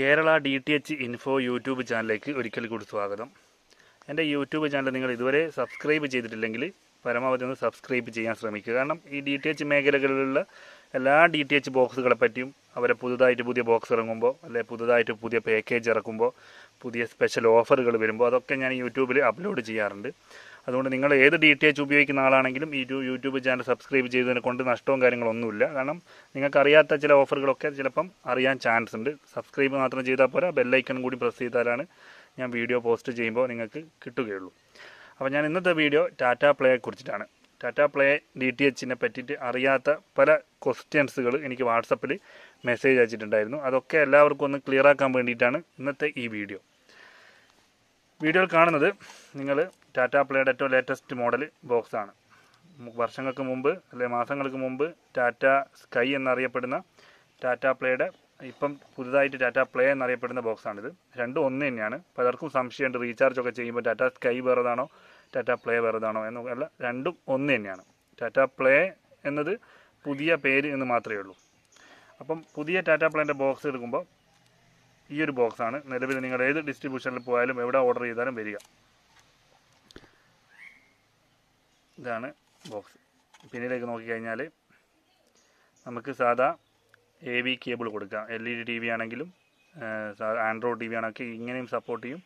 Kerala D T H info YouTube ചാനലിലേക്ക് ഒരിക്കൽ കൂടി സ്വാഗതം. എന്റെ യൂട്യൂബ് ചാനൽ നിങ്ങൾ ഇതുവരെ സബ്സ്ക്രൈബ് ചെയ്തിട്ടില്ലെങ്കിൽ പരമാവധി ഒന്ന് സബ്സ്ക്രൈബ് ചെയ്യാൻ ശ്രമിക്കുക. കാരണം ഈ ഡി ടി എച്ച് മേഖലകളിലുള്ള എല്ലാ ഡി ടി എച്ച് ബോക്സുകളെ പറ്റിയും അവരെ പുതുതായിട്ട് പുതിയ ബോക്സ് ഇറങ്ങുമ്പോൾ അല്ലെങ്കിൽ പുതുതായിട്ട് പുതിയ പാക്കേജ് ഇറക്കുമ്പോൾ പുതിയ സ്പെഷ്യൽ ഓഫറുകൾ വരുമ്പോൾ അതൊക്കെ ഞാൻ യൂട്യൂബിൽ അപ്ലോഡ് ചെയ്യാറുണ്ട്. അതുകൊണ്ട് നിങ്ങൾ ഏത് ഡി ടി എച്ച് ഉപയോഗിക്കുന്ന ആളാണെങ്കിലും ഈ യൂട്യൂബ് ചാനൽ സബ്സ്ക്രൈബ് ചെയ്തതിനെ കൊണ്ട് നഷ്ടവും കാര്യങ്ങളൊന്നുമില്ല കാരണം നിങ്ങൾക്ക് അറിയാത്ത ചില ഓഫറുകളൊക്കെ ചിലപ്പം അറിയാൻ ചാൻസ് ഉണ്ട്. സബ്സ്ക്രൈബ് മാത്രം ചെയ്താൽ പോരാ ബെല്ലൈക്കൺ കൂടി പ്രസ് ചെയ്താലാണ് ഞാൻ വീഡിയോ പോസ്റ്റ് ചെയ്യുമ്പോൾ നിങ്ങൾക്ക് കിട്ടുകയുള്ളൂ. അപ്പോൾ ഞാൻ ഇന്നത്തെ വീഡിയോ ടാറ്റ പ്ലേയെ കുറിച്ചിട്ടാണ്. ടാറ്റ പ്ലേ ഡി ടി എച്ചിനെ പറ്റിയിട്ട് അറിയാത്ത പല ക്വസ്റ്റ്യൻസുകൾ എനിക്ക് വാട്സപ്പിൽ മെസ്സേജ് അയച്ചിട്ടുണ്ടായിരുന്നു. അതൊക്കെ എല്ലാവർക്കും ഒന്ന് ക്ലിയർ ആക്കാൻ വേണ്ടിയിട്ടാണ് ഇന്നത്തെ ഈ വീഡിയോ വീഡിയോയിൽ കാണുന്നത് നിങ്ങൾ ടാറ്റ പ്ലേയുടെ ഏറ്റവും ലേറ്റസ്റ്റ് മോഡൽ ബോക്സാണ് വർഷങ്ങൾക്ക് മുമ്പ് അല്ലെ മാസങ്ങൾക്ക് മുമ്പ് ടാറ്റ സ്കൈ എന്നറിയപ്പെടുന്ന ടാറ്റ പ്ലേയുടെ ഇപ്പം പുതുതായിട്ട് ടാറ്റ പ്ലേ എന്നറിയപ്പെടുന്ന ബോക്സാണിത് രണ്ടും ഒന്ന് തന്നെയാണ്. പലർക്കും സംശയമുണ്ട്. റീചാർജ് ഒക്കെ ചെയ്യുമ്പോൾ ടാറ്റ സ്കൈ വേറെതാണോ? ടാറ്റ പ്ലേ വേറെതാണോ? അല്ല രണ്ടും ഒന്ന് തന്നെയാണ്. ടാറ്റ പ്ലേ എന്നത് പുതിയ പേര് എന്ന് മാത്രമേ ഉള്ളൂ. അപ്പം പുതിയ ടാറ്റ പ്ലേന്റെ ബോക്സ് എടുക്കുമ്പോൾ ഈ ഒരു ബോക്സാണ്. നിലവിൽ നിങ്ങൾ ഏത് ഡിസ്ട്രിബ്യൂഷനിൽ പോയാലും എവിടെ ഓർഡർ ചെയ്താലും വരിക. ഇതാണ് ബോക്സ് പിന്നിലേക്ക് നോക്കിക്കഴിഞ്ഞാൽ നമുക്ക് സാധാ എ വി കേബിൾ കൊടുക്കാം. L E D T V ആണെങ്കിലും ആൻഡ്രോയിഡ് ടി വി ആണെങ്കിൽ ഇങ്ങനെയും സപ്പോർട്ട് ചെയ്യും.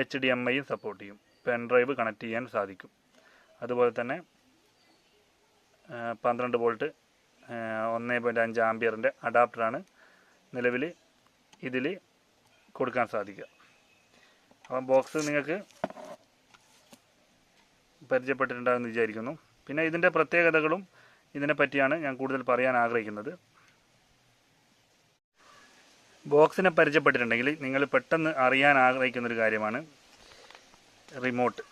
എച്ച് ഡി എം ഐയും സപ്പോർട്ട് ചെയ്യും. പെൻ ഡ്രൈവ് കണക്ട് ചെയ്യാൻ സാധിക്കും. അതുപോലെ തന്നെ പന്ത്രണ്ട് വോൾട്ട് ഒന്ന് പോയിന്റ് അഞ്ച് ആംബിയറിന്റെ അഡാപ്റ്ററാണ് നിലവിൽ ഇതിൽ കൊടുക്കാൻ സാധിക്കുക അപ്പം ബോക്സ് നിങ്ങൾക്ക് പരിചയപ്പെട്ടിട്ടുണ്ടാകുമെന്ന് വിചാരിക്കുന്നു. പിന്നെ ഇതിന്റെ പ്രത്യേകതകളും ഇതിനെ പറ്റിയാണ് ഞാൻ കൂടുതൽ പറയാൻ ആഗ്രഹിക്കുന്നത്. ബോക്സിനെ പരിചയപ്പെട്ടിട്ടുണ്ടെങ്കിൽ നിങ്ങൾ പെട്ടെന്ന് അറിയാൻ ആഗ്രഹിക്കുന്നൊരു കാര്യമാണ് റിമോട്ട്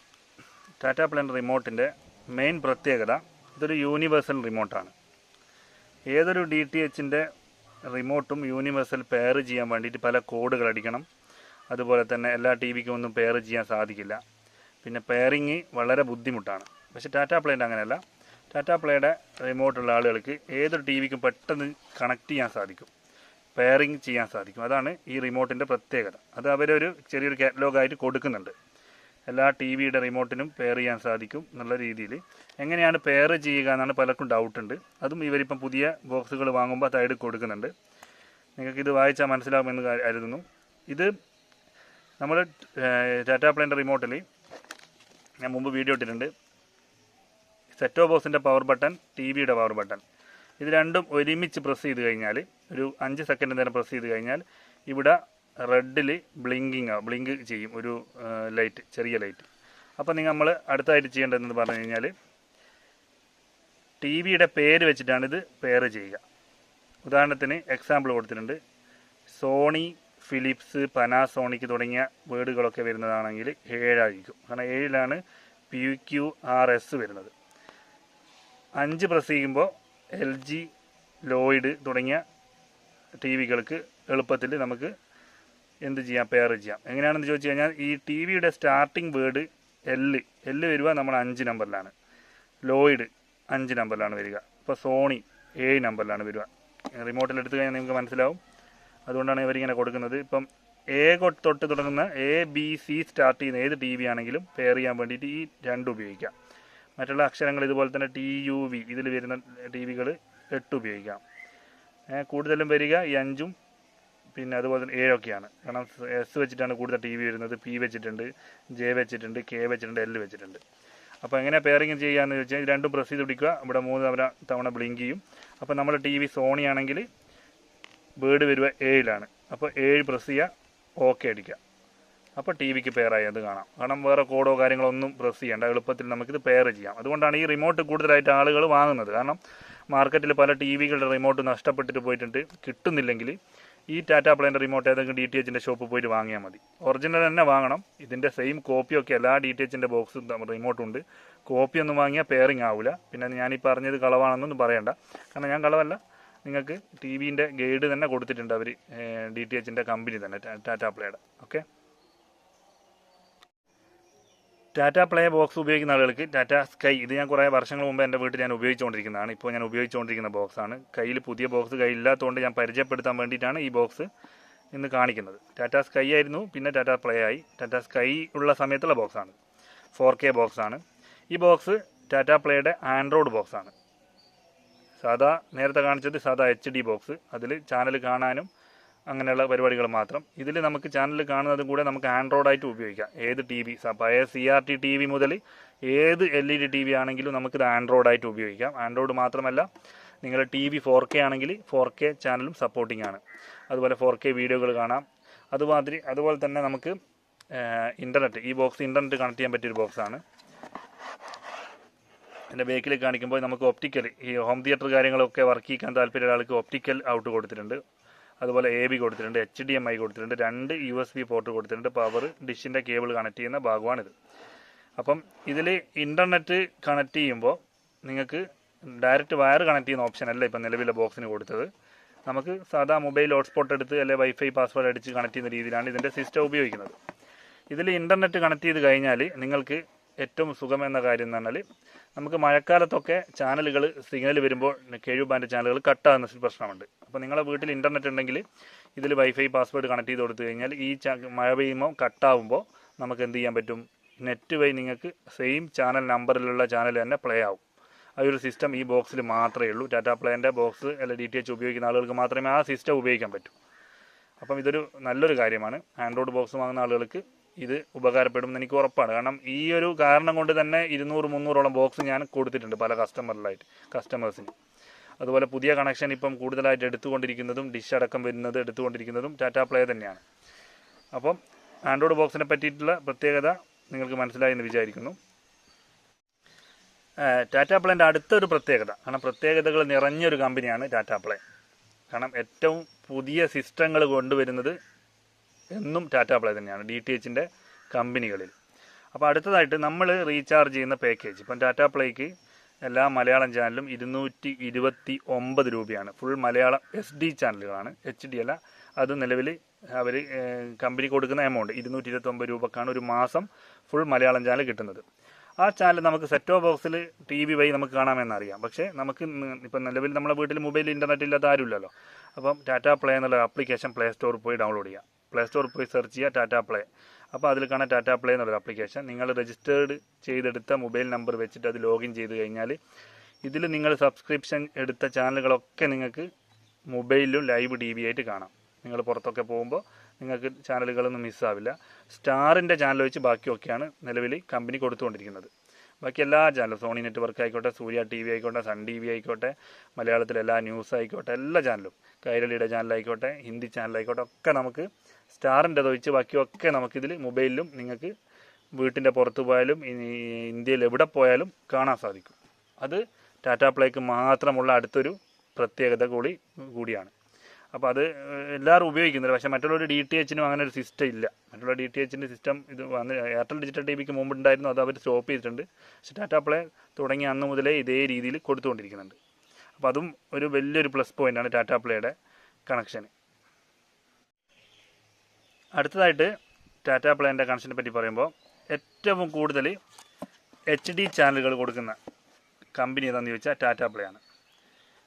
ടാറ്റ പ്ലാൻ റിമോട്ടിന്റെ മെയിൻ പ്രത്യേകത ഇതൊരു യൂണിവേഴ്സൽ റിമോട്ടാണ് ഏതൊരു ഡി ടി എച്ചിന്റെ റിമോട്ടും യൂണിവേഴ്സൽ പെയർ ചെയ്യാൻ വേണ്ടിയിട്ട് പല കോഡുകൾ അടിക്കണം. അതുപോലെ തന്നെ എല്ലാ ടി വിക്കും ഒന്നും പെയർ ചെയ്യാൻ സാധിക്കില്ല. പിന്നെ പെയറിങ് വളരെ ബുദ്ധിമുട്ടാണ്. പക്ഷേ ടാറ്റ പ്ലേന്റെ അങ്ങനെയല്ല. ടാറ്റ പ്ലേയുടെ റിമോട്ടുള്ള ആളുകൾക്ക് ഏതൊരു ടി വിക്കും പെട്ടെന്ന് കണക്ട് ചെയ്യാൻ സാധിക്കും. പെയറിങ് ചെയ്യാൻ സാധിക്കും. അതാണ് ഈ റിമോട്ടിന്റെ പ്രത്യേകത. അത് അവരൊരു ചെറിയൊരു കാറ്റലോഗായിട്ട് കൊടുക്കുന്നുണ്ട്. എല്ലാ ടി വിയുടെ റിമോട്ടിനും പെയർ ചെയ്യാൻ സാധിക്കും എന്നുള്ള രീതിയിൽ എങ്ങനെയാണ് പെയർ ചെയ്യുക എന്നാണ് പലർക്കും ഡൗട്ട് ഉണ്ട്. അതും ഇവരിപ്പം പുതിയ ബോക്സുകൾ വാങ്ങുമ്പോൾ സൈഡിൽ കൊടുക്കുന്നുണ്ട്. നിങ്ങൾക്ക് ഇത് വായിച്ചാൽ മനസ്സിലാകുമെന്ന് കരു- കരുതുന്നു. ഇത് നമ്മൾ ടാറ്റ പ്ലേന്റെ റിമോട്ടിൽ ഞാൻ മുമ്പ് വീഡിയോ ഇട്ടിട്ടുണ്ട്. സെറ്റോ ബോക്സിന്റെ പവർ ബട്ടൺ ടി വിയുടെ പവർ ബട്ടൺ ഇത് രണ്ടും ഒരുമിച്ച് പ്രസ് ചെയ്ത് കഴിഞ്ഞാൽ ഒരു അഞ്ച് സെക്കൻഡ് നേരം പ്രസ് ചെയ്ത് കഴിഞ്ഞാൽ ഇവിടെ റെഡിൽ ബ്ലിങ്കിങ് ബ്ലിങ്ക് ചെയ്യും ഒരു ലൈറ്റ് ചെറിയ ലൈറ്റ്. അപ്പോൾ നിങ്ങൾ നമ്മൾ അടുത്തായിട്ട് ചെയ്യേണ്ടതെന്ന് പറഞ്ഞു കഴിഞ്ഞാൽ ടി വിയുടെ പേര് വെച്ചിട്ടാണ് ഇത് പെയർ ചെയ്യുക. ഉദാഹരണത്തിന് എക്സാമ്പിൾ കൊടുത്തിട്ടുണ്ട്. സോണി ഫിലിപ്സ് പനാസോണിക്ക് തുടങ്ങിയ വേർഡുകളൊക്കെ വരുന്നതാണെങ്കിൽ ഏഴായിരിക്കും. കാരണം ഏഴിലാണ് പി ക്യു ആർ എസ് വരുന്നത്. അഞ്ച് പ്രസ് ചെയ്യുമ്പോൾ എൽ ജി ലോയിഡ് തുടങ്ങിയ ടി വികൾക്ക് എളുപ്പത്തിൽ നമുക്ക് എന്ത് ചെയ്യാം? പെയർ ചെയ്യാം. എങ്ങനെയാണെന്ന് ചോദിച്ചു കഴിഞ്ഞാൽ ഈ ടി വിയുടെ സ്റ്റാർട്ടിംഗ് വേർഡ് എല്ല് എല്ല് വരിക നമ്മൾ അഞ്ച് നമ്പറിലാണ് ലോയിഡ് അഞ്ച് നമ്പറിലാണ് വരിക. ഇപ്പോൾ സോണി ഏഴ് നമ്പറിലാണ് വരിക. റിമോട്ടിൽ എടുത്തു കഴിഞ്ഞാൽ നിങ്ങൾക്ക് മനസ്സിലാവും. അതുകൊണ്ടാണ് ഇവരിങ്ങനെ കൊടുക്കുന്നത്. ഇപ്പം എ തൊട്ട് തുടങ്ങുന്ന എ ബി സി സ്റ്റാർട്ട് ചെയ്യുന്ന ഏത് ടി വി ആണെങ്കിലും പെയർ ചെയ്യാൻ വേണ്ടിയിട്ട് ഈ രണ്ട് ഉപയോഗിക്കാം. മറ്റുള്ള അക്ഷരങ്ങൾ ഇതുപോലെ തന്നെ ടി യു വി ഇതിൽ വരുന്ന ടി വികൾ എട്ട് ഉപയോഗിക്കാം. കൂടുതലും വരിക ഈ അഞ്ചും പിന്നെ അതുപോലെ തന്നെ ഏഴൊക്കെയാണ് കാരണം എസ് വെച്ചിട്ടാണ് കൂടുതൽ ടി വി വരുന്നത് പി വെച്ചിട്ടുണ്ട് ജെ വെച്ചിട്ടുണ്ട് കെ വെച്ചിട്ടുണ്ട് എൽ വെച്ചിട്ടുണ്ട്. അപ്പോൾ എങ്ങനെ പെയറിങ് ചെയ്യാന്ന് ചോദിച്ചാൽ രണ്ടും പ്രസ് ചെയ്ത് പിടിക്കുക. ഇവിടെ മൂന്ന് തവണ തവണ ബ്ലിങ്ക് ചെയ്യും. അപ്പോൾ നമ്മുടെ ടി വി സോണി ആണെങ്കിൽ ബേർഡ് വരിക ഏഴിലാണ് അപ്പോൾ ഏഴ് പ്രസ് ചെയ്യുക ഓക്കെ അടിക്കുക. അപ്പോൾ ടി വിക്ക് പെയറായി അത് കാണാം. കാരണം വേറെ കോഡോ കാര്യങ്ങളോ ഒന്നും പ്രസ് ചെയ്യേണ്ട. എളുപ്പത്തിൽ നമുക്കിത് പെയർ ചെയ്യാം. അതുകൊണ്ടാണ് ഈ റിമോട്ട് കൂടുതലായിട്ട് ആളുകൾ വാങ്ങുന്നത്. കാരണം മാർക്കറ്റിൽ പല ടി വികളുടെ റിമോട്ട് നഷ്ടപ്പെട്ടിട്ട് പോയിട്ടുണ്ട്. കിട്ടുന്നില്ലെങ്കിൽ ഈ ടാറ്റ പ്ലേന്റെ റിമോട്ട് ഏതെങ്കിലും ഡി ടി എച്ചിന്റെ ഷോപ്പിൽ പോയിട്ട് വാങ്ങിയാൽ മതി. ഒറിജിനൽ തന്നെ വാങ്ങണം. ഇതിന്റെ സെയിം കോപ്പിയൊക്കെ എല്ലാ ഡി ടി എച്ചിന്റെ ബോക്സും റിമോട്ടുണ്ട് കോപ്പി ഒന്നും വാങ്ങിയാൽ പെയറിങ് ആവില്ല പിന്നെ ഞാൻ ഈ പറഞ്ഞത് കളവാണെന്നൊന്നും പറയണ്ട. കാരണം ഞാൻ കളവല്ല. നിങ്ങൾക്ക് ടി വിന്റെ ഗൈഡ് തന്നെ കൊടുത്തിട്ടുണ്ട് അവർ ഡി ടി എച്ചിന്റെ കമ്പനി തന്നെ ടാറ്റ പ്ലേയുടെ ഓക്കെ ടാറ്റ പ്ലേ ബോക്സ് ഉപയോഗിക്കുന്ന ആളുകൾക്ക് ടാറ്റ സ്കൈ ഇത് ഞാൻ കുറേ വർഷങ്ങൾ മുമ്പ് എന്റെ വീട്ടിൽ ഞാൻ ഉപയോഗിച്ചുകൊണ്ടിരിക്കുന്നതാണ്. ഇപ്പോൾ ഞാൻ ഉപയോഗിച്ചുകൊണ്ടിരിക്കുന്ന ബോക്സാണ് കയ്യിൽ പുതിയ ബോക്സ് കയ്യില്ലാത്തതുകൊണ്ട് ഞാൻ പരിചയപ്പെടുത്താൻ വേണ്ടിയിട്ടാണ് ഈ ബോക്സ് ഇന്ന് കാണിക്കുന്നത്. ടാറ്റ സ്കൈ ആയിരുന്നു പിന്നെ ടാറ്റ പ്ലേ ആയി. ടാറ്റ സ്കൈ ഉള്ള സമയത്തുള്ള ബോക്സാണ് ഫോർ കെ ബോക്സാണ് ഈ ബോക്സ് ടാറ്റ പ്ലേയുടെ ആൻഡ്രോയിഡ് ബോക്സാണ് സാധാ നേരത്തെ കാണിച്ചത് സാധാ എച്ച് ഡി ബോക്സ് അതിൽ ചാനൽ കാണാനും അങ്ങനെയുള്ള പരിപാടികൾ മാത്രം. ഇതിൽ നമുക്ക് ചാനൽ കാണുന്നതും കൂടെ നമുക്ക് ആൻഡ്രോയിഡായിട്ട് ഉപയോഗിക്കാം. ഏത് ടി വി പഴയ C R T T V മുതൽ ഏത് L E D T V ആണെങ്കിലും നമുക്കിത് ആൻഡ്രോയിഡായിട്ട് ഉപയോഗിക്കാം. ആൻഡ്രോയിഡ് മാത്രമല്ല നിങ്ങൾ ടി വി ഫോർ കെ ആണെങ്കിൽ ഫോർ കെ ചാനലും സപ്പോർട്ടിംഗ് ആണ്. അതുപോലെ ഫോർ കെ വീഡിയോകൾ കാണാം. അതുമാതിരി അതുപോലെ തന്നെ നമുക്ക് ഇന്റർനെറ്റ് ഈ ബോക്സ് ഇന്റർനെറ്റ് കണക്ട് ചെയ്യാൻ പറ്റിയൊരു ബോക്സാണ് എന്റെ ബേക്കിൽ കാണിക്കുമ്പോൾ നമുക്ക് ഒപ്റ്റിക്കൽ ഈ ഹോം തിയേറ്റർ കാര്യങ്ങളൊക്കെ വർക്ക് ചെയ്യാൻ താല്പര്യമുള്ള ആൾക്ക് ഒപ്റ്റിക്കൽ ഔട്ട് കൊടുത്തിട്ടുണ്ട്. അതുപോലെ എ ബി കൊടുത്തിട്ടുണ്ട് എച്ച് ഡി എം ഐ കൊടുത്തിട്ടുണ്ട് രണ്ട് യു എസ് ബി പോർട്ട് കൊടുത്തിട്ടുണ്ട്. പവർ ഡിഷിന്റെ കേബിൾ കണക്ട് ചെയ്യുന്ന ഭാഗമാണിത്. അപ്പം ഇതിൽ ഇന്റർനെറ്റ് കണക്ട് ചെയ്യുമ്പോൾ നിങ്ങൾക്ക് ഡയറക്റ്റ് വയർ കണക്ട് ചെയ്യുന്ന ഓപ്ഷൻ അല്ല ഇപ്പം നിലവിലെ ബോക്സിന് കൊടുത്തത്. നമുക്ക് സാധാ മൊബൈൽ ഹോട്ട്സ്പോട്ട് എടുത്ത് അല്ലെങ്കിൽ വൈഫൈ പാസ്വേഡ് അടിച്ച് കണക്ട് ചെയ്യുന്ന രീതിയിലാണ് ഇതിന്റെ സിസ്റ്റം ഉപയോഗിക്കുന്നത്. ഇതിൽ ഇന്റർനെറ്റ് കണക്ട് ചെയ്ത് കഴിഞ്ഞാൽ നിങ്ങൾക്ക് ഏറ്റവും സുഖം എന്ന കാര്യം എന്ന് പറഞ്ഞാൽ നമുക്ക് മഴക്കാലത്തൊക്കെ ചാനലുകൾ സിഗ്നൽ വരുമ്പോൾ കേഴു ചാനലുകൾ കട്ടാകുന്ന പ്രശ്നമുണ്ട്. അപ്പോൾ നിങ്ങളുടെ വീട്ടിൽ ഇന്റർനെറ്റ് ഉണ്ടെങ്കിൽ ഇതിൽ വൈഫൈ പാസ്വേഡ് കണക്ട് ചെയ്ത് കൊടുത്തു കഴിഞ്ഞാൽ ഈ മഴ പെയ്യുമ്പോൾ കട്ടാവുമ്പോൾ നമുക്ക് എന്ത് ചെയ്യാൻ പറ്റും? നെറ്റ് വഴി നിങ്ങൾക്ക് സെയിം ചാനൽ നമ്പറിലുള്ള ചാനൽ തന്നെ പ്ലേ ആവും. ആ ഒരു സിസ്റ്റം ഈ ബോക്സിൽ മാത്രമേ ഉള്ളൂ. ടാറ്റ പ്ലേന്റെ ബോക്സ് അല്ല ഡി ടി എച്ച് ഉപയോഗിക്കുന്ന ആളുകൾക്ക് മാത്രമേ ആ സിസ്റ്റം ഉപയോഗിക്കാൻ പറ്റൂ. അപ്പം ഇതൊരു നല്ലൊരു കാര്യമാണ്. ആൻഡ്രോയിഡ് ബോക്സ് വാങ്ങുന്ന ആളുകൾക്ക് ഇത് ഉപകാരപ്പെടും എനിക്ക് ഉറപ്പാണ്. കാരണം ഈ ഒരു കാരണം കൊണ്ട് തന്നെ ഇരുന്നൂറ് മുന്നൂറോളം ബോക്സ് ഞാൻ കൊടുത്തിട്ടുണ്ട് പല കസ്റ്റമറിലായിട്ട് കസ്റ്റമേഴ്സിന് അതുപോലെ പുതിയ കണക്ഷൻ ഇപ്പം കൂടുതലായിട്ട് എടുത്തുകൊണ്ടിരിക്കുന്നതും ഡിഷ് അടക്കം വരുന്നത് എടുത്തുകൊണ്ടിരിക്കുന്നതും ടാറ്റ പ്ലേ തന്നെയാണ്. അപ്പം ആൻഡ്രോയിഡ് ബോക്സിനെ പറ്റിയിട്ടുള്ള പ്രത്യേകത നിങ്ങൾക്ക് മനസ്സിലായി എന്ന് വിചാരിക്കുന്നു. ടാറ്റ പ്ലേന്റെ അടുത്തൊരു പ്രത്യേകത. കാരണം പ്രത്യേകതകൾ നിറഞ്ഞൊരു കമ്പനിയാണ് ടാറ്റ പ്ലേ കാരണം ഏറ്റവും പുതിയ സിസ്റ്റങ്ങൾ കൊണ്ടുവരുന്നത് എന്നും ടാറ്റ പ്ലേ തന്നെയാണ് ഡി ടി എച്ചിന്റെ കമ്പനികളിൽ അപ്പോൾ അടുത്തതായിട്ട് നമ്മൾ റീചാർജ് ചെയ്യുന്ന പാക്കേജ് ഇപ്പം ടാറ്റ പ്ലേക്ക് എല്ലാ മലയാളം ചാനലും ഇരുന്നൂറ്റി ഇരുപത്തി ഒമ്പത് രൂപയാണ്. ഫുൾ മലയാളം എസ് ഡി ചാനലുകളാണ്. എച്ച് ഡി അല്ല. അത് നിലവിൽ അവർ കമ്പനി കൊടുക്കുന്ന എമൗണ്ട് ഇരുന്നൂറ്റി ഇരുപത്തൊമ്പത് രൂപക്കാണ് ഒരു മാസം ഫുൾ മലയാളം ചാനൽ കിട്ടുന്നത്. ആ ചാനൽ നമുക്ക് സെറ്റ് ഓഫ് ബോക്സിൽ ടി വി വഴി നമുക്ക് കാണാമെന്നറിയാം. പക്ഷേ നമുക്ക് ഇപ്പം നിലവിൽ നമ്മുടെ വീട്ടിൽ മൊബൈൽ ഇന്റർനെറ്റ് ഇല്ലാത്ത ആരുമില്ലല്ലോ. അപ്പം ടാറ്റ പ്ലേ എന്നുള്ള ആപ്ലിക്കേഷൻ പ്ലേ സ്റ്റോറിൽ പോയി ഡൗൺലോഡ് ചെയ്യാം. പ്ലേ സ്റ്റോറിൽ പോയി സെർച്ച് ചെയ്യുക ടാറ്റ പ്ലേ അപ്പോൾ അതിൽ കാണാൻ ടാറ്റാ പ്ലേ എന്നുള്ളൊരു ആപ്ലിക്കേഷൻ നിങ്ങൾ രജിസ്റ്റേർഡ് ചെയ്തെടുത്ത മൊബൈൽ നമ്പർ വെച്ചിട്ട് അത് ലോഗിൻ ചെയ്ത് കഴിഞ്ഞാൽ ഇതിൽ നിങ്ങൾ സബ്സ്ക്രിപ്ഷൻ എടുത്ത ചാനലുകളൊക്കെ നിങ്ങൾക്ക് മൊബൈലിലും ലൈവ് ടി വി ആയിട്ട് കാണാം. നിങ്ങൾ പുറത്തൊക്കെ പോകുമ്പോൾ നിങ്ങൾക്ക് ചാനലുകളൊന്നും മിസ്സാവില്ല സ്റ്റാറിന്റെ ചാനൽ വെച്ച് ബാക്കിയൊക്കെയാണ് നിലവിൽ കമ്പനി കൊടുത്തുകൊണ്ടിരിക്കുന്നത്. ബാക്കി എല്ലാ ചാനലും സോണി നെറ്റ്വർക്ക് ആയിക്കോട്ടെ സൂര്യ ടി വി ആയിക്കോട്ടെ സൺ ടി വി ആയിക്കോട്ടെ മലയാളത്തിലെ എല്ലാ ന്യൂസ് ആയിക്കോട്ടെ എല്ലാ ചാനലും കൈരളിയുടെ ചാനലായിക്കോട്ടെ ഹിന്ദി ചാനലായിക്കോട്ടെ ഒക്കെ നമുക്ക് സ്റ്റാറിന്റെ ഒഴിച്ച് ബാക്കിയൊക്കെ നമുക്കിതിൽ മൊബൈലിലും നിങ്ങൾക്ക് വീട്ടിന്റെ പുറത്ത് പോയാലും ഇനി ഇന്ത്യയിൽ എവിടെ പോയാലും കാണാൻ സാധിക്കും. അത് ടാറ്റ പ്ലേക്ക് മാത്രമുള്ള അടുത്തൊരു പ്രത്യേകത കൂടി കൂടിയാണ്. അപ്പോൾ അത് എല്ലാവരും ഉപയോഗിക്കുന്നില്ല. പക്ഷേ മറ്റുള്ള ഡി ടി എച്ചിനും അങ്ങനെ ഒരു സിസ്റ്റം ഇല്ല. മറ്റുള്ള ഡി ടി എച്ചിന്റെ സിസ്റ്റം ഇത് വന്ന് എയർടെൽ ഡിജിറ്റൽ ടി വിക്ക് മുമ്പുണ്ടായിരുന്നു അത് അവർ സ്റ്റോപ്പ് ചെയ്തിട്ടുണ്ട്. പക്ഷേ ടാറ്റ പ്ലേ തുടങ്ങി അന്ന് മുതലേ ഇതേ രീതിയിൽ കൊടുത്തുകൊണ്ടിരിക്കുന്നുണ്ട്. അപ്പോൾ അതും ഒരു വലിയൊരു പ്ലസ് പോയിന്റാണ് ടാറ്റ പ്ലേയുടെ കണക്ഷൻ അടുത്തതായിട്ട് ടാറ്റ പ്ലേന്റെ കണക്ഷനെ പറ്റി പറയുമ്പോൾ ഏറ്റവും കൂടുതൽ എച്ച് ഡി ചാനലുകൾ കൊടുക്കുന്ന കമ്പനി ഏതാണെന്ന് ചോദിച്ചാൽ ടാറ്റ പ്ലേ ആണ്.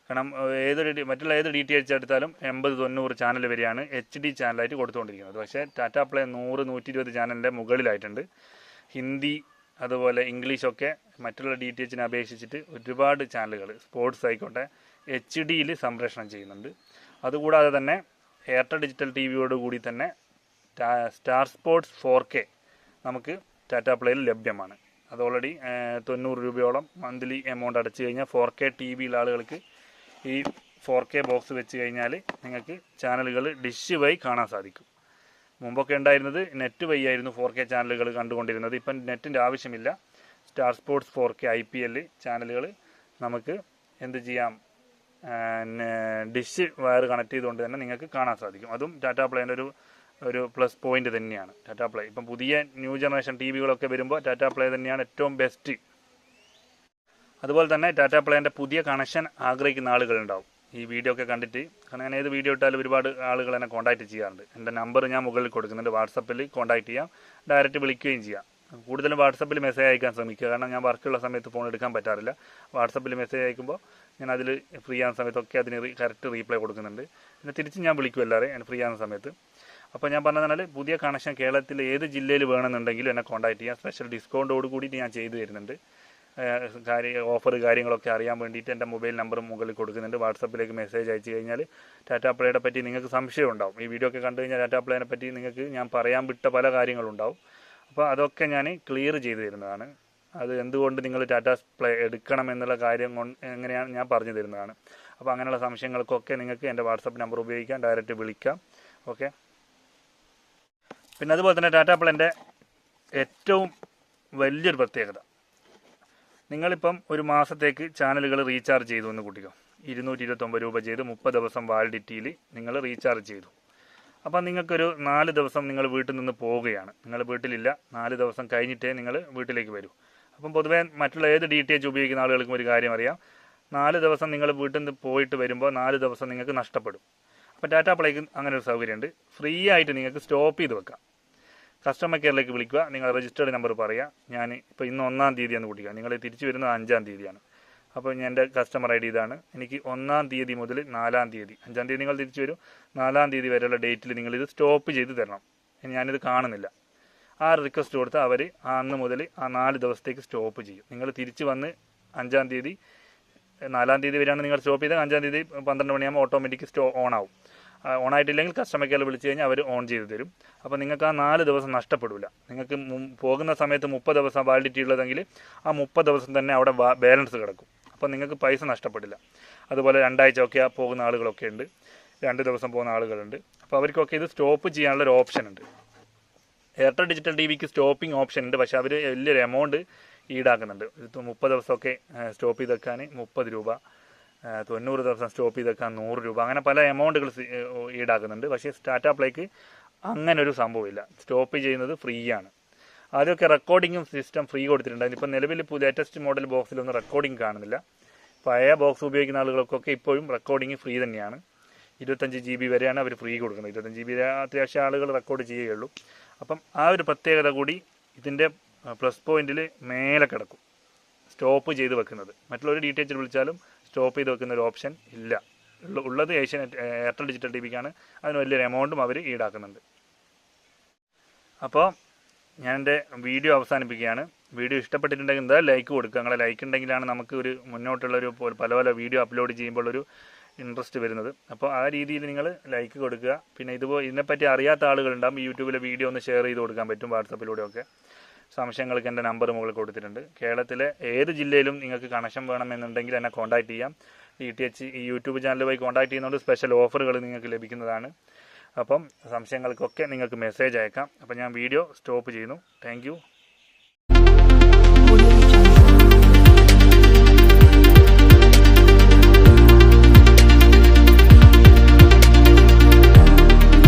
കാരണം ഏതൊരു മറ്റുള്ള ഏത് ഡി ടി എച്ച് എടുത്താലും എൺപത് തൊണ്ണൂറ് ചാനൽ വരെയാണ് എച്ച് ഡി ചാനലായിട്ട് കൊടുത്തുകൊണ്ടിരിക്കുന്നത്. പക്ഷേ ടാറ്റ പ്ലേ നൂറ് നൂറ്റി ഇരുപത് ചാനലിന്റെ മുകളിലായിട്ടുണ്ട്. ഹിന്ദി അതുപോലെ ഇംഗ്ലീഷൊക്കെ മറ്റുള്ള ഡി ടി എച്ചിനെ അപേക്ഷിച്ചിട്ട് ഒരുപാട് ചാനലുകൾ സ്പോർട്സ് ആയിക്കോട്ടെ എച്ച് ഡിയിൽ സംപ്രേഷണം ചെയ്യുന്നുണ്ട്. അതുകൂടാതെ തന്നെ എയർടെൽ ഡിജിറ്റൽ ടി വിയോട് കൂടി തന്നെ സ്റ്റാർ സ്പോർട്സ് ഫോർ കെ നമുക്ക് ടാറ്റ പ്ലേയിൽ ലഭ്യമാണ്. അത് ഓൾറെഡി തൊണ്ണൂറ് രൂപയോളം മന്ത്ലി എമൗണ്ട് അടച്ചു കഴിഞ്ഞാൽ ഫോർ കെ ടി വിയിലെ ആളുകൾക്ക് ഈ ഫോർ കെ ബോക്സ് വെച്ച് കഴിഞ്ഞാൽ നിങ്ങൾക്ക് ചാനലുകൾ ഡിഷ് വഴി കാണാൻ സാധിക്കും. മുമ്പൊക്കെ ഉണ്ടായിരുന്നത് നെറ്റ് വഴി ആയിരുന്നു ഫോർ കെ ചാനലുകൾ കണ്ടുകൊണ്ടിരുന്നത്. ഇപ്പം നെറ്റിന്റെ ആവശ്യമില്ല. Star Sports four K I P L ചാനലുകൾ നമുക്ക് എന്ത് ചെയ്യാം? ഡിഷ് വയർ കണക്ട് ചെയ്തുകൊണ്ട് തന്നെ നിങ്ങൾക്ക് കാണാൻ സാധിക്കും. അതും ടാറ്റാ പ്ലേന്റെ ഒരു ഒരു പ്ലസ് പോയിന്റ് തന്നെയാണ്. ടാറ്റാ പ്ലേ ഇപ്പം പുതിയ ന്യൂ ജനറേഷൻ ടി വികളൊക്കെ വരുമ്പോൾ ടാറ്റാ പ്ലേ തന്നെയാണ് ഏറ്റവും ബെസ്റ്റ് അതുപോലെ തന്നെ ടാറ്റ പ്ലേന്റെ പുതിയ കണക്ഷൻ ആഗ്രഹിക്കുന്ന ആളുകളുണ്ടാവും. ഈ വീഡിയോ ഒക്കെ കണ്ടിട്ട്. കാരണം ഞാൻ ഏത് വീഡിയോ ഇട്ടാലും ഒരുപാട് ആളുകൾ എന്നെ കോൺടാക്റ്റ് ചെയ്യാറുണ്ട്. എന്റെ നമ്പർ ഞാൻ മുകളിൽ കൊടുക്കുന്നുണ്ട് വാട്സപ്പിൽ കോൺടാക്റ്റ് ചെയ്യാം. ഡയറക്റ്റ് വിളിക്കുകയും ചെയ്യാം. കൂടുതലും വാട്സപ്പിൽ മെസ്സേജ് അയക്കാൻ ശ്രമിക്കുക. കാരണം ഞാൻ വർക്കുള്ള സമയത്ത് ഫോൺ എടുക്കാൻ പറ്റാറില്ല. വാട്സപ്പിൽ മെസ്സേജ് അയക്കുമ്പോൾ ഞാൻ അതിൽ ഫ്രീ ആകുന്ന സമയത്തൊക്കെ അതിന് കറക്റ്റ് റീപ്ലൈ കൊടുക്കുന്നുണ്ട്. പിന്നെ തിരിച്ച് ഞാൻ വിളിക്കും ഞാൻ ഫ്രീ ആകുന്ന സമയത്ത്. അപ്പോൾ ഞാൻ പറഞ്ഞതെന്നാൽ പുതിയ കണക്ഷൻ കേരളത്തിൽ ഏത് ജില്ലയിൽ വേണമെന്നുണ്ടെങ്കിലും എന്നെ കോൺടാക്ട് ചെയ്യാം. സ്പെഷ്യൽ ഡിസ്കൗണ്ടോട് കൂടിയിട്ട് ഞാൻ ചെയ്തു തരുന്നുണ്ട്. കാര്യ ഓഫർ കാര്യങ്ങളൊക്കെ അറിയാൻ വേണ്ടിയിട്ട് എന്റെ മൊബൈൽ നമ്പർ മുകളിൽ കൊടുക്കുന്നുണ്ട്. വാട്സപ്പിലേക്ക് മെസ്സേജ് അയച്ചു കഴിഞ്ഞാൽ ടാറ്റാ പ്ലേയുടെ പറ്റി നിങ്ങൾക്ക് സംശയം ഉണ്ടാവും. ഈ വീഡിയോ ഒക്കെ കണ്ടു കഴിഞ്ഞാൽ ടാറ്റാ പ്ലേനെ പറ്റി നിങ്ങൾക്ക് ഞാൻ പറയാൻ വിട്ട പല കാര്യങ്ങളുണ്ടാവും. അപ്പോൾ അതൊക്കെ ഞാൻ ക്ലിയർ ചെയ്തു തരുന്നതാണ്. അത് എന്തുകൊണ്ട് നിങ്ങൾ ടാറ്റ പ്ലേ എടുക്കണം എന്നുള്ള കാര്യം കൊണ്ട് എങ്ങനെയാണ് ഞാൻ പറഞ്ഞു തരുന്നതാണ്. അപ്പോൾ അങ്ങനെയുള്ള സംശയങ്ങൾക്കൊക്കെ നിങ്ങൾക്ക് എന്റെ വാട്സപ്പ് നമ്പർ ഉപയോഗിക്കാം. ഡയറക്റ്റ് വിളിക്കാം. ഓക്കെ? പിന്നെ അതുപോലെ തന്നെ ടാറ്റ പ്ലേന്റെ ഏറ്റവും വലിയൊരു പ്രത്യേകത. നിങ്ങളിപ്പം ഒരു മാസത്തേക്ക് ചാനലുകൾ റീചാർജ് ചെയ്തു എന്ന് കൂട്ടിക്കോ. ഇരുന്നൂറ്റി ഇരുപത്തൊമ്പത് രൂപ ചെയ്ത് മുപ്പത് ദിവസം വാലിഡിറ്റിയിൽ നിങ്ങൾ റീചാർജ് ചെയ്തു. അപ്പം നിങ്ങൾക്കൊരു നാല് ദിവസം നിങ്ങൾ വീട്ടിൽ നിന്ന് പോവുകയാണ്. നിങ്ങൾ വീട്ടിലില്ല നാല് ദിവസം കഴിഞ്ഞിട്ടേ നിങ്ങൾ വീട്ടിലേക്ക് വരൂ. അപ്പം പൊതുവേ മറ്റുള്ള ഏത് ഡി ടി എച്ച് ഉപയോഗിക്കുന്ന ആളുകൾക്കും ഒരു കാര്യം അറിയാം. നാല് ദിവസം നിങ്ങൾ വീട്ടിൽ നിന്ന് പോയിട്ട് വരുമ്പോൾ നാല് ദിവസം നിങ്ങൾക്ക് നഷ്ടപ്പെടും. അപ്പോൾ ടാറ്റ പ്ലേക്ക് അങ്ങനെ ഒരു സൗകര്യമുണ്ട്. ഫ്രീ ആയിട്ട് നിങ്ങൾക്ക് സ്റ്റോപ്പ് ചെയ്ത് വെക്കാം. കസ്റ്റമർ കെയറിലേക്ക് വിളിക്കുക. നിങ്ങൾ രജിസ്റ്റേർഡ് നമ്പർ പറയുക. ഞാൻ ഇപ്പോൾ ഇന്ന് ഒന്നാം തീയതിയാണ് കുട്ടിക്കുക നിങ്ങൾ തിരിച്ചു വരുന്നത് അഞ്ചാം തീയതിയാണ്. അപ്പോൾ ഞാൻ എന്റെ കസ്റ്റമർ ഐ ഡി ഇതാണ്. എനിക്ക് ഒന്നാം തീയതി മുതൽ നാലാം തീയതി അഞ്ചാം തീയതി നിങ്ങൾ തിരിച്ചു വരും. നാലാം തീയതി വരെയുള്ള ഡേറ്റിൽ നിങ്ങളിത് സ്റ്റോപ്പ് ചെയ്ത് തരണം. ഞാനിത് കാണുന്നില്ല. ആ റിക്വസ്റ്റ് കൊടുത്ത് അവർ അന്ന് മുതൽ ആ നാല് ദിവസത്തേക്ക് സ്റ്റോപ്പ് ചെയ്യും. നിങ്ങൾ തിരിച്ച് വന്ന് അഞ്ചാം തീയതി നാലാം തീയതി വരെയാണ് നിങ്ങൾ സ്റ്റോപ്പ് ചെയ്താൽ അഞ്ചാം തീയതി പന്ത്രണ്ട് മണിയാകുമ്പോൾ ഓട്ടോമാറ്റിക് സ്റ്റോ ഓൺ ആവും. ഓൺ ആയിട്ടില്ലെങ്കിൽ കസ്റ്റമർ കെയർ വിളിച്ച് കഴിഞ്ഞാൽ അവർ ഓൺ ചെയ്ത് തരും. അപ്പോൾ നിങ്ങൾക്ക് ആ നാല് ദിവസം നഷ്ടപ്പെടില്ല നിങ്ങൾക്ക് പോകുന്ന സമയത്ത് മുപ്പത് ദിവസം വാലിഡിറ്റി ഉള്ളതെങ്കിൽ ആ മുപ്പത് ദിവസം തന്നെ അവിടെ ബാലൻസ് കിടക്കും. അപ്പോൾ നിങ്ങൾക്ക് പൈസ നഷ്ടപ്പെടില്ല. അതുപോലെ രണ്ടാഴ്ച ഒക്കെ പോകുന്ന ആളുകളൊക്കെ ഉണ്ട്. രണ്ട് ദിവസം പോകുന്ന ആളുകളുണ്ട്. അപ്പോൾ അവർക്കൊക്കെ ഇത് സ്റ്റോപ്പ് ചെയ്യാനുള്ള ഒരു ഓപ്ഷൻ ഉണ്ട്. എയർടെൽ ഡിജിറ്റൽ ടി വിക്ക് സ്റ്റോപ്പിംഗ് ഓപ്ഷൻ ഉണ്ട്. പക്ഷേ അവർ വലിയൊരു എമൗണ്ട് ഈടാക്കുന്നുണ്ട്. മുപ്പത് ദിവസമൊക്കെ സ്റ്റോപ്പ് ചെയ്ത് വെക്കാൻ മുപ്പത് രൂപ തൊണ്ണൂറ് ദിവസം സ്റ്റോപ്പ് ചെയ്ത് വെക്കാൻ നൂറ് രൂപ. അങ്ങനെ പല എമൗണ്ടുകൾ ഈടാക്കുന്നുണ്ട്. പക്ഷേ ടാറ്റ പ്ലേക്ക് അങ്ങനെ ഒരു സംഭവമില്ല. സ്റ്റോപ്പ് ചെയ്യുന്നത് ഫ്രീ ആണ് ആദ്യമൊക്കെ റെക്കോർഡിങ്ങും സിസ്റ്റം ഫ്രീ കൊടുത്തിട്ടുണ്ടായിരുന്നു ഇപ്പോൾ നിലവിൽ ലേറ്റസ്റ്റ് മോഡൽ ബോക്സിലൊന്നും റെക്കോർഡിംഗ് കാണുന്നില്ല. പഴയ ബോക്സ് ഉപയോഗിക്കുന്ന ആളുകൾക്കൊക്കെ ഇപ്പോഴും റെക്കോർഡിംഗ് ഫ്രീ തന്നെയാണ്. ഇരുപത്തഞ്ച് ജി ബി വരെയാണ് അവർ ഫ്രീ കൊടുക്കുന്നത്. ഇരുപത്തഞ്ച് ജി ബി അത്യാവശ്യം ആളുകൾ റെക്കോർഡ് ചെയ്യുകയുള്ളൂ അപ്പം ആ ഒരു പ്രത്യേകത കൂടി ഇതിന്റെ പ്ലസ് പോയിന്റിൽ മേലെ കിടക്കും. സ്റ്റോപ്പ് ചെയ്ത് വെക്കുന്നത്. മറ്റുള്ളവർ ഡീറ്റെയിൽസിൽ വിളിച്ചാലും സ്റ്റോപ്പ് ചെയ്ത് വെക്കുന്ന ഒരു ഓപ്ഷൻ ഇല്ല. ഉള്ളത് ഏഷ്യൻ എയർടെൽ ഡിജിറ്റൽ ടി വിക്കാണ് അതിന് വലിയൊരു എമൗണ്ടും അവർ ഈടാക്കുന്നുണ്ട്. അപ്പോൾ ഞാൻ എന്റെ വീഡിയോ അവസാനിപ്പിക്കുകയാണ്. വീഡിയോ ഇഷ്ടപ്പെട്ടിട്ടുണ്ടെങ്കിൽ എന്താ ലൈക്ക് കൊടുക്കുക. നിങ്ങളെ ലൈക്ക് ഉണ്ടെങ്കിലാണ് നമുക്ക് ഒരു മുന്നോട്ടുള്ളൊരു പല പല വീഡിയോ അപ്ലോഡ് ചെയ്യുമ്പോൾ ഒരു ഇൻട്രസ്റ്റ് വരുന്നത്. അപ്പോൾ ആ രീതിയിൽ നിങ്ങൾ ലൈക്ക് കൊടുക്കുക. പിന്നെ ഇതുപോലെ ഇതിനെപ്പറ്റി അറിയാത്ത ആളുകളുണ്ടാകും യൂട്യൂബിലെ വീഡിയോ ഒന്ന് ഷെയർ ചെയ്ത് കൊടുക്കാൻ പറ്റും വാട്സപ്പിലൂടെയൊക്കെ. സംശയങ്ങൾക്ക് എന്റെ നമ്പർ മുകളിൽ കൊടുത്തിട്ടുണ്ട്. കേരളത്തിലെ ഏത് ജില്ലയിലും നിങ്ങൾക്ക് കണക്ഷൻ വേണമെന്നുണ്ടെങ്കിൽ എന്നെ കോൺടാക്ട് ചെയ്യാം. ഡി ടി എച്ച് ഈ യൂട്യൂബ് ചാനൽ ചാനലുമായി കോൺടാക്ട് ചെയ്യുന്നതുകൊണ്ട് സ്പെഷ്യൽ ഓഫറുകൾ നിങ്ങൾക്ക് ലഭിക്കുന്നതാണ്. അപ്പം സംശയങ്ങൾക്കൊക്കെ നിങ്ങൾക്ക് മെസ്സേജ് അയക്കാം. അപ്പം ഞാൻ വീഡിയോ സ്റ്റോപ്പ് ചെയ്യുന്നു. താങ്ക്